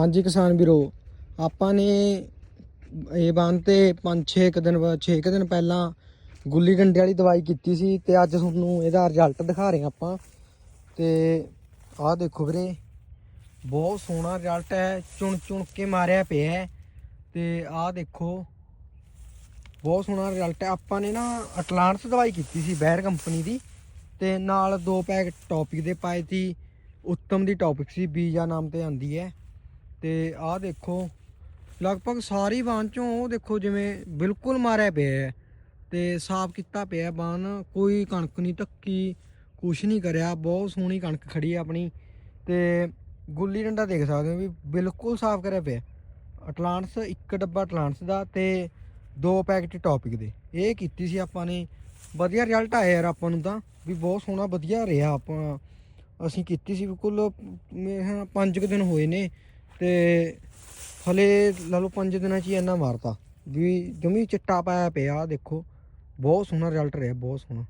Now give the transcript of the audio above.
ਹਾਂਜੀ ਕਿਸਾਨ ਵੀਰੋ, ਆਪਾਂ ਨੇ ਇਹ ਬੰਨ ਤੇ 5-6 ਦਿਨ 6 ਦਿਨ ਪਹਿਲਾਂ ਗੁੱਲੀ ਡੰਡੇ ਵਾਲੀ ਦਵਾਈ ਕੀਤੀ ਸੀ ਤੇ ਅੱਜ ਤੁਹਾਨੂੰ ਇਹਦਾ ਰਿਜ਼ਲਟ ਦਿਖਾ ਰਹੇ ਆਪਾਂ। ਤੇ ਆਹ ਦੇਖੋ ਵੀਰੇ, ਬਹੁਤ ਸੋਹਣਾ ਰਿਜ਼ਲਟ ਹੈ, ਚੁਣ ਚੁਣ ਕੇ ਮਾਰਿਆ ਪਿਆ ਹੈ। ਤੇ ਆਹ ਦੇਖੋ, ਬਹੁਤ ਸੋਹਣਾ ਰਿਜ਼ਲਟ ਹੈ। ਆਪਾਂ ਨੇ ਨਾ ਅਟਲਾਂਟਸ ਦਵਾਈ ਕੀਤੀ ਸੀ ਬੈਰ ਕੰਪਨੀ ਦੀ ਤੇ ਨਾਲ ਦੋ ਪੈਕ ਟੌਪਿਕ ਦੇ ਪਾਏ ਸੀ, ਉੱਤਮ ਦੀ ਟੌਪਿਕ ਸੀ, ਬੀਜਾ ਨਾਮ ਤੇ ਆਂਦੀ ਹੈ। ਤੇ ਆਹ ਦੇਖੋ, ਲਗਭਗ ਸਾਰੀ ਬਾਣ ਚੋਂ ਉਹ ਦੇਖੋ ਜਿਵੇਂ ਬਿਲਕੁਲ ਮਾਰਿਆ ਪਿਆ ਹੈ ਤੇ ਸਾਫ਼ ਕੀਤਾ ਪਿਆ ਬਾਣ ਕੋਈ ਕਣਕ ਨਹੀਂ ਧੱਕੀ, ਕੁਛ ਨਹੀਂ ਕਰਿਆ, ਬਹੁਤ ਸੋਹਣੀ ਕਣਕ ਖੜੀ ਹੈ ਆਪਣੀ ਤੇ ਗੁੱਲੀ ਡੰਡਾ ਦੇਖ ਸਕਦੇ ਹੋ ਵੀ ਬਿਲਕੁਲ ਸਾਫ਼ ਕਰਿਆ ਪਿਆ ਅਟਲਾਂਟਸ ਇੱਕ ਡੱਬਾ ਅਟਲਾਂਟਸ ਦਾ ਤੇ ਦੋ ਪੈਕਟ ਟੌਪਿਕ ਦੇ। ਇਹ ਕੀਤੀ ਸੀ ਆਪਾਂ ਨੇ, ਵਧੀਆ ਰਿਜ਼ਲਟ ਆਇਆ ਯਾਰ ਆਪਾਂ ਨੂੰ ਤਾਂ, ਵੀ ਬਹੁਤ ਸੋਹਣਾ ਵਧੀਆ ਰਿਹਾ ਆਪਾਂ, ਅਸੀਂ ਕੀਤੀ ਸੀ ਬਿਲਕੁਲ ਮੇਰੇ ਖਿਆਲ ਪੰਜ ਕੁ ਦਿਨ ਹੋਏ ਨੇ ਤੇ ਹਲੇ ਲਾ ਲਓ ਪੰਜ ਦਿਨਾਂ 'ਚ ਹੀ ਇੰਨਾ ਮਾਰਤਾ ਵੀ ਜਮੀ ਚਿੱਟਾ ਪਾਇਆ ਪਿਆ, ਦੇਖੋ। ਬਹੁਤ ਸੋਹਣਾ ਰਿਜ਼ਲਟ ਰਿਹਾ, ਬਹੁਤ ਸੋਹਣਾ।